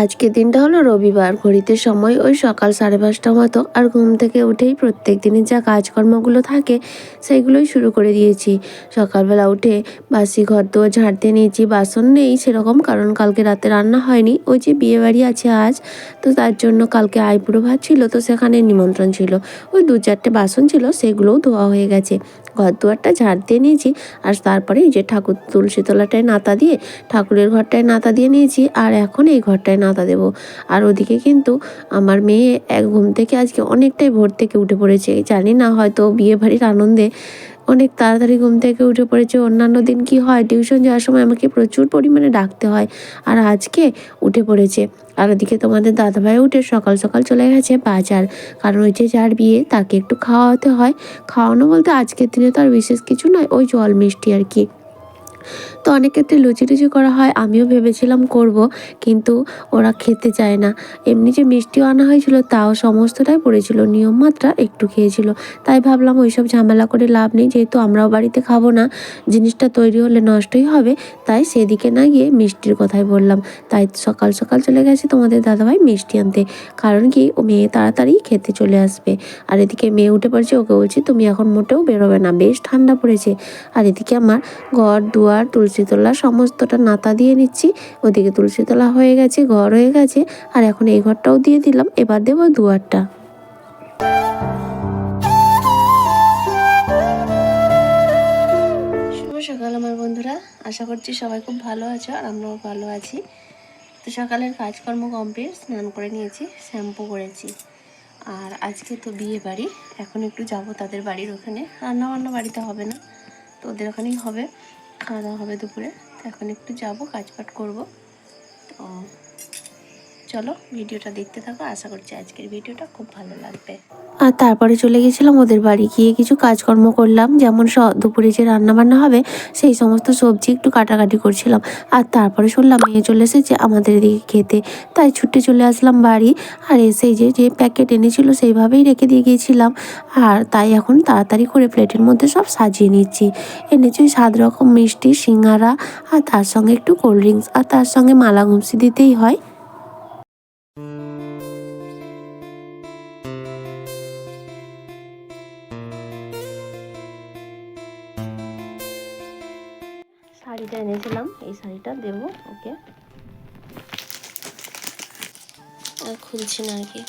আজকের দিনটা হলো রবিবার। ঘড়িতে সময় ওই সকাল সাড়ে পাঁচটা মতো। আর ঘুম থেকে উঠেই প্রত্যেক দিনের যা কাজকর্মগুলো থাকে, সেইগুলোই শুরু করে দিয়েছি। সকালবেলা উঠে বাসি ঘর দোর ঝাড়তে নিয়েছি। বাসন নেই সেরকম, কারণ কালকে রাতে রান্না হয়নি। ওই যে বিয়ে বাড়ি আছে আজ, তো তার জন্য কালকে আইপুরো ভাত ছিল, তো সেখানে নিমন্ত্রণ ছিল। ওই দু চারটে বাসন ছিল, সেগুলোও ধোয়া হয়ে গেছে। ঘর দুয়ারটা ঝাড় দিয়ে নিয়েছি, আর তারপরে এই যে ঠাকুর তুলসী তলাটায় নাতা দিয়ে, ঠাকুরের ঘরটায় নাতা দিয়ে নিয়েছি। আর এখন এই ঘরটায় নাতা দেবো। আর ওদিকে কিন্তু আমার মেয়ে এক ঘুম থেকে আজকে অনেকটাই ভোর থেকে উঠে পড়েছে। জানি না হয়তো বিয়ে বাড়ির আনন্দে অনেক তাড়াতাড়ি ঘুম থেকে উঠে পড়েছে। অন্যান্য দিন কি হয়? টিউশন যাওয়ার সময় আমাকে প্রচুর পরিমাণে ডাকতে হয় আর আজকে উঠে পড়েছে। আর ওদিকে তোমাদের দাদাভাই উঠে সকাল সকাল চলে গেছে বাজার। কারণ ওই যে যার বিয়ে, তাকে একটু খাওয়াতে হয়। খাওয়ানো বলতে আজকের দিনে তো আর বিশেষ কিছু নয়, ওই জল মিষ্টি আর কি। তো অনেক ক্ষেত্রে লুচি টুচি করা হয়, আমিও ভেবেছিলাম করব, কিন্তু ওরা খেতে চায় না। এমনি যে মিষ্টিও আনা হয়েছিল, তাও সমস্তটাই পড়েছিল নিয়ম মাত্রা একটু খেয়েছিল। তাই ভাবলাম ওইসব ঝামেলা করে লাভ নেই, যেহেতু আমরাও বাড়িতে খাব না, জিনিসটা তৈরি হলে নষ্টই হবে, তাই সেদিকে না গিয়ে মিষ্টির কথাই বললাম। তাই সকাল সকাল চলে গেছে তোমাদের দাদাভাই মিষ্টি আনতে, কারণ কি ও মেয়ে তাড়াতাড়ি খেতে চলে আসবে। আর এদিকে মেয়ে উঠে পড়েছে, ওকে বলছি, তুমি এখন মোটেও বেরোবে না, বেশ ঠান্ডা পড়েছে। আর এদিকে আমার ঘর, দুয়ার তুলসী তলা সমস্তটা নাতা দিয়ে নিচ্ছি। ওদিকে তুলসী তলা হয়ে গেছে, ঘর হয়ে গেছে। আর এখন এই ঘরটাও দিয়ে দিলাম, এবার দেবো দুয়ারটা। সকাল আমার বন্ধুরা, আশা করছি সবাই খুব ভালো আছো আর আমরাও ভালো আছি। তো সকালের কাজকর্ম কমপ্লিট স্নান করে নিয়েছি, শ্যাম্পু করেছি। আর আজকে তো বিয়ে বাড়ি, এখন একটু যাব তাদের বাড়ির ওখানে। রান্না বান্না বাড়িতে হবে না, তো ওদের ওখানেই হবে। খাওয়া দাওয়া হবে দুপুরে। এখন একটু যাব কাজপাট করব। তো চলো ভিডিওটা দেখতে থাকো। আশা করছি আজকের ভিডিওটা খুব ভালো লাগবে। আর তারপরে চলে গেছিলাম ওদের বাড়ি। গিয়ে কিছু কাজকর্ম করলাম। যেমন দুপুরে যে রান্নাবান্না হবে, সেই সমস্ত সবজি একটু কাটাকাটি করছিলাম। আর তারপরে শুনলাম মেয়ে চলে এসেছে আমাদের এদিকে খেতে। তাই ছুটে চলে আসলাম বাড়ি। আর এসে যে যে প্যাকেট এনেছিল, সেইভাবেই রেখে দিয়ে গিয়েছিলাম। আর তাই এখন তাড়াতাড়ি করে প্লেটের মধ্যে সব সাজিয়ে নিচ্ছি। এনেছি সাত রকম মিষ্টি, সিঙ্গারা, আর তার সঙ্গে একটু কোল্ড ড্রিঙ্কস। আর তার সঙ্গে মালা ঘুমসি দিতেই হয়। শাড়িটা এনেছিলাম এই শাড়িটা দেবো ওকে। আর খুলছি না আর কি।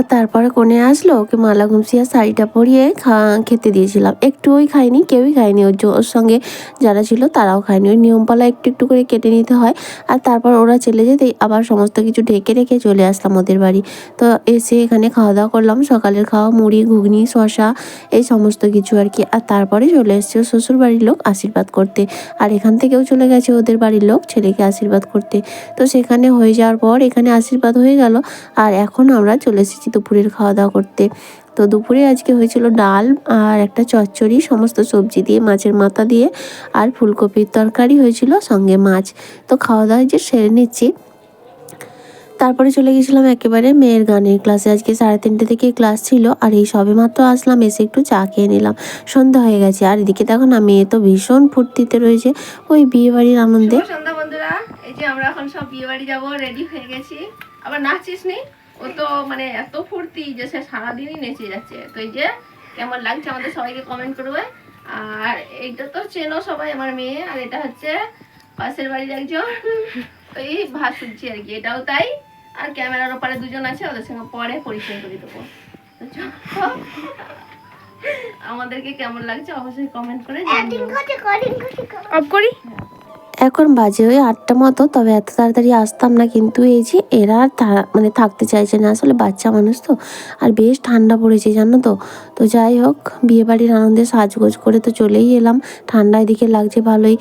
আর তারপরে কোণে আসলো ওকে মালা ঘুমসিয়া শাড়িটা পরিয়ে খা, খেতে দিয়েছিলাম। একটুই খাইনি কেউই খায়নি। ওর ওর সঙ্গে যারা ছিল তারাও খায়নি। ওই নিয়মপালা একটু একটু করে কেটে নিতে হয়। আর তারপর ওরা চলে যেতেই আবার সমস্ত কিছু ঢেকে রেখে চলে আসলাম ওদের বাড়ি। তো এসে এখানে খাওয়া দাওয়া করলাম। সকালের খাওয়া, মুড়ি, ঘুগনি শশা এই সমস্ত কিছু আর কি। আর তারপরে চলে এসছে শ্বশুর বাড়ির লোক আশীর্বাদ করতে। আর এখান থেকেও চলে গেছে ওদের বাড়ির লোক ছেলেকে আশীর্বাদ করতে। তো সেখানে হয়ে যাওয়ার পর এখানে আশীর্বাদ হয়ে গেল। আর এখন আমরা চলে এসেছি দুপুরের খাওয়া দাওয়া করতে। তো দুপুরে আজকে হয়েছিল ডাল আর একটা চচ্চড়ি সমস্ত সবজি দিয়ে মাছের মাথা দিয়ে আর ফুলকপির তরকারি হয়েছিল সঙ্গে মাছ। তো খাওয়া দাওয়া যে সেরে নিচ্ছি। তারপরে চলে গেছিলাম একেবারে মেয়ের গানের ক্লাসে। আজকে সাড়ে তিনটে থেকে ক্লাস ছিল আর এই সবে মাত্র আসলাম এসে একটু চা খেয়ে নিলাম। সন্ধ্যা হয়ে গেছে আর এদিকে দেখো না মেয়ে তো ভীষণ ফুর্তিতে রয়েছে ওই বিয়ে বাড়ির আনন্দে। সন্ধ্যা বন্ধুরা এই যে আমরা এখন সব বিয়ে বাড়ি যাব রেডি হয়ে গেছি। আবার নাচছিস নি? ও তো মানে এত ফুর্তি যে সে সারাদিনই নেচে যাচ্ছে। তো এই যে কেমন লাগছে আমাদের সবাইকে কমেন্ট করবে। আর এইটা তো চেনো সবাই আমার মেয়ে আর এটা হচ্ছে পাশের বাড়ির একজন। ওই ভাত শুনছি আর কি এটাও তাই। আর ক্যামেরার ওপারে দুজন আছে ওদের সঙ্গে পরে পরিচয় করে দেবো। তো আমাদেরকে কেমন লাগছে অবশ্যই কমেন্ট করে অফ করি এখন বাজে ওই আটটা মতো, তবে এত তাড়াতাড়ি আসতাম না কিন্তু এই যে এরা আর মানে থাকতে চাইছে না। আসলে বাচ্চা মানুষ তো, আর বেশ ঠান্ডা পড়েছে জানো তো। তো যাই হোক বিয়ে বাড়ির আনন্দে সাজগোজ করে তো চলেই এলাম। ঠান্ডা এদিকে লাগছে ভালোই।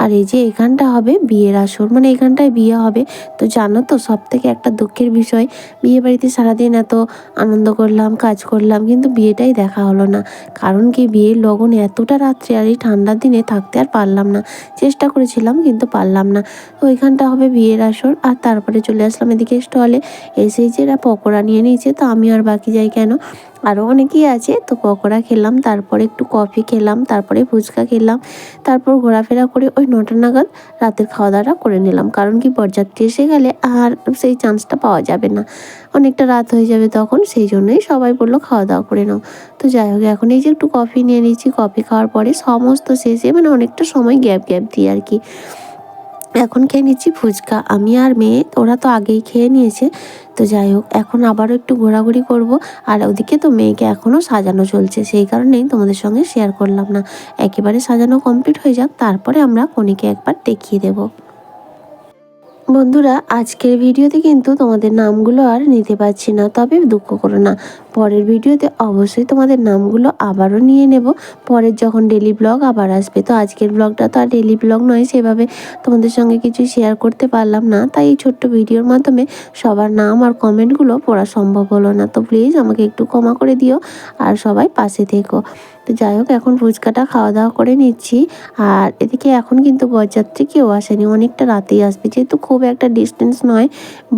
আর এই যে এখানটা হবে বিয়ের আসর মানে এখানটায় বিয়ে হবে। তো জানো তো সব থেকে একটা দুঃখের বিষয় বিয়ে বাড়িতে সারাদিন এত আনন্দ করলাম, কাজ করলাম, কিন্তু বিয়েটাই দেখা হলো না। কারণ কি, বিয়ের লগন এতটা রাত্রে আর এই ঠান্ডার দিনে থাকতে আর পারলাম না। চেষ্টা করেছিলাম কিন্তু পারলাম না। তো ওইখানটা হবে বিয়ের আসর। আর তারপরে চলে আসলাম এদিকে স্টলে এসেই যে এরা পকোড়া নিয়ে নিয়েছে, তো আমি আর বাকি যাই কেন? আরও অনেকেই আছে, তো পকোড়া খেলাম, তারপরে একটু কফি খেলাম, তারপরে ফুচকা খেলাম, তারপর ঘোরাফেরা করে ওই নটা নাগাদ রাতের খাওয়া দাওয়াটা করে নিলাম। কারণ কি বরযাত্রী এসে গেলে আর সেই চান্সটা পাওয়া যাবে না। অনেকটা রাত হয়ে যাবে তখন, সেই জন্যই সবাই বলল খাওয়া দাওয়া করে নাও। তো যাই হোক, এখন এই যে একটু কফি নিয়ে নিচ্ছি, কফি খাওয়ার পরে সমস্ত শেষে মানে অনেকটা সময় গ্যাপ গ্যাপ দিয়ে আর কি। এখন খেয়ে নিচ্ছি ফুচকা। আমি আর মেয়ে, ওরা তো আগেই খেয়ে নিয়েছে। তো যাই হোক, এখন আবারও একটু ঘোরাঘুরি করব। আর ওদিকে তো মেয়েকে এখনও সাজানো চলছে, সেই কারণেই তোমাদের সঙ্গে শেয়ার করলাম না। একেবারে সাজানো কমপ্লিট হয়ে যাক, তারপরে আমরা কনিকে একবার দেখিয়ে দেবো। বন্ধুরা, আজকের ভিডিওতে কিন্তু তোমাদের নামগুলো আর নিতে পারছি না, তবে দুঃখ করো না। পরের ভিডিওতে অবশ্যই তোমাদের নামগুলো আবারও নিয়ে নেব। পরের যখন ডেলি ব্লগ আবার আসবে, তো আজকের ব্লগটা তো আর ডেলি ব্লগ নয়, সেভাবে তোমাদের সঙ্গে কিছু শেয়ার করতে পারলাম না। তাই এই ছোট্ট ভিডিওর মাধ্যমে সবার নাম আর কমেন্টগুলো পড়া সম্ভব হলো না। তো প্লিজ আমাকে একটু ক্ষমা করে দিও, আর সবাই পাশে থেকো। তো যাই হোক, এখন ফুচকাটা খাওয়া দাওয়া করে নিচ্ছি। আর এদিকে এখন কিন্তু বরযাত্রী কেউ আসেনি, অনেকটা রাতেই আসবে। যেহেতু খুব একটা ডিস্টেন্স নয়,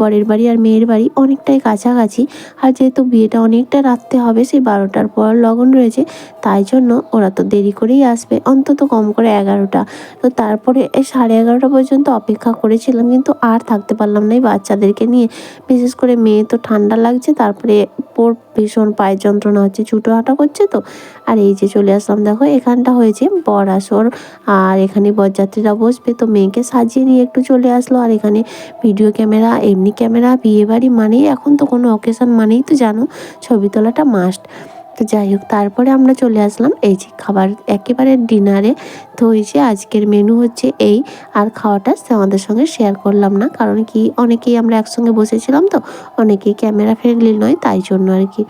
বরের বাড়ি আর মেয়ের বাড়ি অনেকটাই কাছাকাছি। আর যেহেতু বিয়েটা অনেকটা রাত্রে হবে, সেই বারোটার পর লগন রয়েছে, তাই জন্য ওরা তো দেরি করেই আসবে, অন্তত কম করে এগারোটা। তো তারপরে এই সাড়ে এগারোটা পর্যন্ত অপেক্ষা করেছিলাম, কিন্তু আর থাকতে পারলাম না এই বাচ্চাদেরকে নিয়ে। বিশেষ করে মেয়ে তো ঠান্ডা লাগছে, তারপরে পোর ভীষণ পায়ের যন্ত্রণা হচ্ছে, ছুটো হাঁটা করছে তো। আর এই যে চলে আসলাম, দেখো এখানটা হয়েছে বরাসর। আর এখানে বরযাত্রীরা বসবে তো মেয়েকে সাজিয়ে নিয়ে একটু চলে আসলো। আর এখানে ভিডিও ক্যামেরা, এমনি ক্যামেরা বিয়েবাড়ি মানেই এখন তো কোনো অকেশন মানেই তো জানো, ছবি তোলাটা মাস্ট তো যাই হোক, তারপরে আমরা চলে আসলাম। এই যে খাবার, একেবারে ডিনারে। তো এই যে আজকের মেনু হচ্ছে এই। আর খাওয়াটা আমাদের সঙ্গে শেয়ার করলাম না, কারণ কি, অনেকেই আমরা একসঙ্গে বসেছিলাম তো, অনেকেই ক্যামেরা ফ্রেন্ডলি নয়, তাই জন্য আর কি।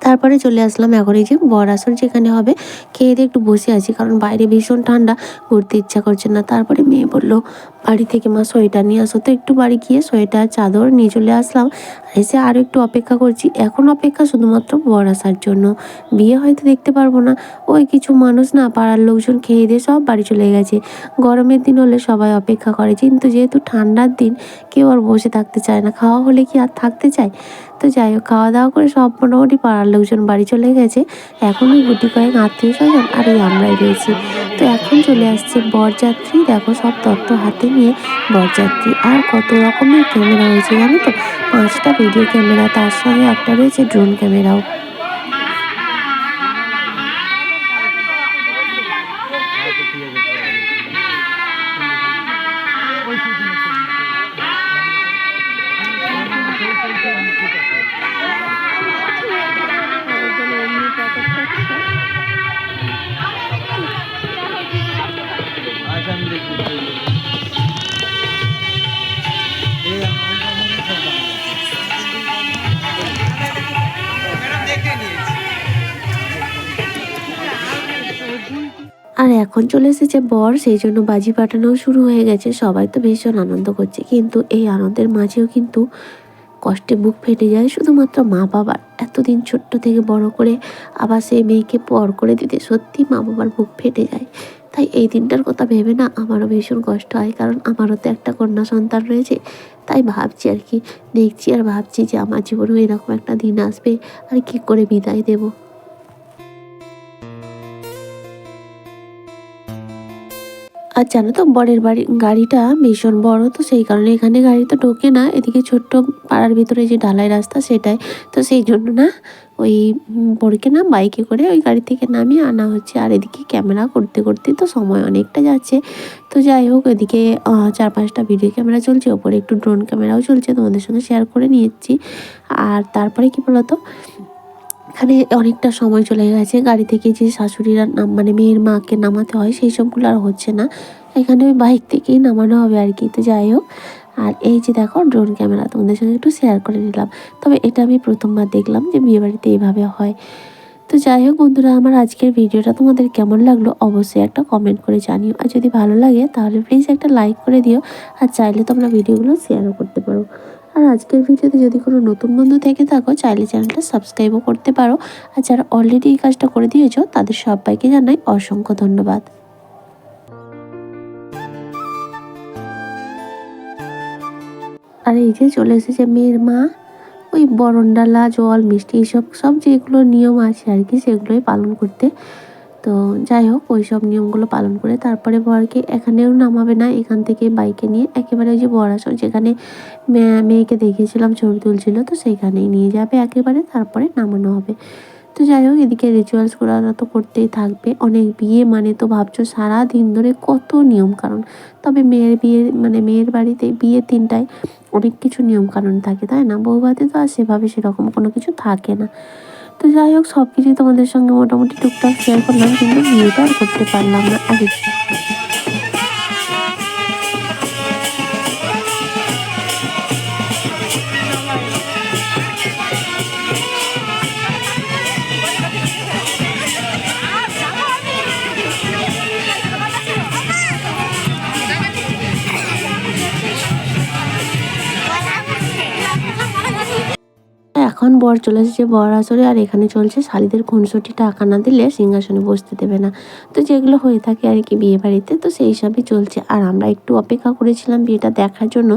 তারপরে চলে আসলাম এখন এই যে বর আসর যেখানে হবে। খেয়ে দিয়ে একটু বসে আছি কারণ বাইরে ভীষণ ঠান্ডা, ঘুরতে ইচ্ছা করছে না। তারপরে মেয়ে বলল, বাড়ি থেকে মা সোয়েটার নিয়ে আসো তো, একটু বাড়ি গিয়ে সোয়েটার, চাদর নিয়ে চলে আসলাম। এসে আরও একটু অপেক্ষা করছি। এখন অপেক্ষা শুধুমাত্র বর আসার জন্য। বিয়ে হয়তো দেখতে পারব না। ওই কিছু মানুষ না, পাড়ার লোকজন খেয়ে দিয়ে সব বাড়ি চলে গেছে। গরমের দিন হলে সবাই অপেক্ষা করে। কিন্তু যেহেতু ঠান্ডার দিন, কেউ আর বসে থাকতে চায় না। খাওয়া হলে কি আর থাকতে চায়? তো যাই হোক, খাওয়া দাওয়া করে সব মোটামুটি পাড়ার লোকজন বাড়ি চলে গেছে। এখন ওই গুটি কয়েক আত্মীয় স্বজন আর এই আমরাই রয়েছি। তো এখন চলে আসছে বরযাত্রী। দেখো সব তত্ত্ব হাতে নিয়ে বরযাত্রী। আর কত রকমের ক্যামেরা রয়েছে জানো তো? পাঁচটা ভিডিও ক্যামেরা, তার সঙ্গে একটা রয়েছে ড্রোন ক্যামেরাও। আর এখন চলে এসেছে বর, সেই জন্য বাজি ফাটানোও শুরু হয়ে গেছে। সবাই তো ভীষণ আনন্দ করছে, কিন্তু এই আনন্দের মাঝেও কিন্তু কষ্টে বুক ফেটে যায় শুধুমাত্র মা বাবার। এতদিন ছোট্ট থেকে বড় করে আবার সেই মেয়েকে পর করে দিতে সত্যি মা বাবার বুক ফেটে যায়। তাই এই দিনটার কথা ভেবে না আমারও ভীষণ কষ্ট হয়, কারণ আমারও তো একটা কন্যা সন্তান রয়েছে। তাই ভাবছি আর কি, দেখছি আর ভাবছি যে আমার জীবনেও এরকম একটা দিন আসবে, আর কি করে বিদায় দেবো। আর জানো তো, বরের বাড়ি, গাড়িটা ভীষণ বড়, তো সেই কারণে এখানে গাড়ি তো ঢোকে না। এদিকে ছোট্ট পাড়ার ভিতরে যে ঢালাই রাস্তা, সেটাই। তো সেই জন্য না, ওই বরকে না বাইকে করে ওই গাড়ি থেকে নামিয়ে আনা হচ্ছে। আর এদিকে ক্যামেরা করতে করতে তো সময় অনেকটা যাচ্ছে। তো যাই হোক, এদিকে চার পাঁচটা ভিডিও ক্যামেরা চলছে, ওপরে একটু ড্রোন ক্যামেরাও চলছে, তোমাদের সঙ্গে শেয়ার করে নিয়েছি। আর তারপরে কি বলতো এখানে অনেকটা সময় চলে গেছে। গাড়ি থেকে যে শাশুড়িরা নাম মানে মেয়ের মাকে নামাতে হয়, সেই সবগুলো আর হচ্ছে না। এখানে ওই বাইক থেকেই নামানো হবে আর কি। তো যাই হোক, আর এই যে দেখো ড্রোন ক্যামেরা তোমাদের সঙ্গে একটু শেয়ার করে নিলাম। তবে এটা আমি প্রথমবার দেখলাম যে বিয়েবাড়িতে এইভাবে হয়। তো যাই হোক বন্ধুরা, আমার আজকের ভিডিওটা তোমাদের কেমন লাগল অবশ্যই একটা কমেন্ট করে জানিও। আর যদি ভালো লাগে, তাহলে প্লিজ একটা লাইক করে দিও। আর চাইলে তোমরা ভিডিওগুলো শেয়ারও করতে পারো। আর আজকের ভিডিওতে যদি কোনো নতুন বন্ধু থেকে থাকো, চাইলে চ্যানেলটা সাবস্ক্রাইবও করতে পারো। আর যারা অলরেডি এই কাজটা করে দিয়েছ, তাদের সবাইকে জানাই অসংখ্য ধন্যবাদ। আর এই যে চলে এসেছে মেয়ের মা, ওই বরণডালা জল, মিষ্টি, এইসব, সব যেগুলো নিয়ম আছে আর কি, সেগুলোই পালন করতে তো যাই হোক ওই সব নিয়মগুলো পালন করে তারপরে বরকে এখানেও নামাবে না। এখান থেকে বাইকে নিয়ে একেবারে ওই যে বর আসর যেখানে মেয়ে- মেয়েকে দেখিয়েছিলাম, ছবি তুলছিল, তো সেইখানেই নিয়ে যাবে একেবারে, তারপরে নামানো হবে। তো যাই হোক, এদিকে রিচুয়ালস রিচুয়ালসগুলো তো করতেই থাকবে। অনেক বিয়ে মানে তো ভাবছ সারা দিন ধরে কত নিয়ম কারণ। তবে মেয়ের বিয়ে মানে মেয়ের বাড়িতে বিয়ে তিনটায় অনেক কিছু নিয়ম কানুন থাকে, তাই না? বউভাতে তো আর সেভাবে সেরকম কোনো কিছু থাকে না। তো যাই হোক সব কিছুই তোমাদের সঙ্গে মোটামুটি টুকটাক শেয়ার করলাম, কিন্তু বিয়েটা করতে পারলাম না। আর এখন বর চলে এসেছে বর আসরে আর এখানে চলছে। শালিদের খুনসুটি টাকা না দিলে সিংহাসনে বসতে দেবে না। তো যেগুলো হয়ে থাকে আর কি বিয়ে বাড়িতে, তো সেই সবই চলছে। আর আমরা একটু অপেক্ষা করেছিলাম বিয়েটা দেখার জন্য,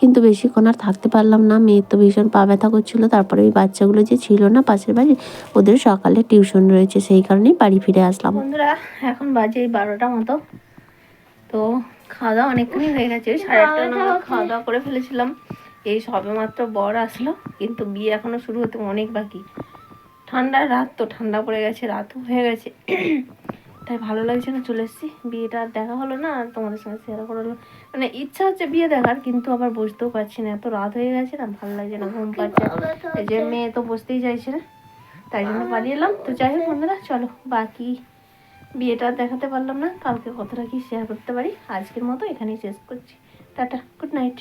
কিন্তু বেশিক্ষণ আর থাকতে পারলাম না। মেয়ের তো ভীষণ পা ব্যথা করছিল, তারপরে ওই বাচ্চাগুলো যে ছিল না পাশের বাড়ি ওদের সকালে টিউশন রয়েছে, সেই কারণেই বাড়ি ফিরে আসলাম। বন্ধুরা, এখন বাজে বারোটা মতো। তো খাওয়া দাওয়া অনেকক্ষণই হয়ে গেছে, সাড়ে আটটা খাওয়া দাওয়া করে ফেলেছিলাম। এই সবে মাত্র বর আসলো, কিন্তু বিয়ে এখনও শুরু হতে অনেক বাকি। ঠান্ডা রাত তো, ঠান্ডা পড়ে গেছে, রাতও হয়ে গেছে। তাই ভালো লাগছে না, চলে এসেছি। বিয়েটা আর দেখা হলো না তোমাদের সঙ্গে শেয়ার করা হলো। মানে ইচ্ছা হচ্ছে বিয়ে দেখার, কিন্তু আবার বসতেও পারছি না। এত রাত হয়ে গেছে না, ভালো লাগছে না, ঘুম পাচ্ছে। এই যে মেয়ে তো বসতেই চাইছে না, তাই জন্য পালিয়ে এলাম। তো যাই হোক বন্ধুরা, চলো, বাকি বিয়েটা দেখাতে পারলাম না। কালকে কতটা কি শেয়ার করতে পারি? আজকের মতো এখানেই শেষ করছি। Tata good night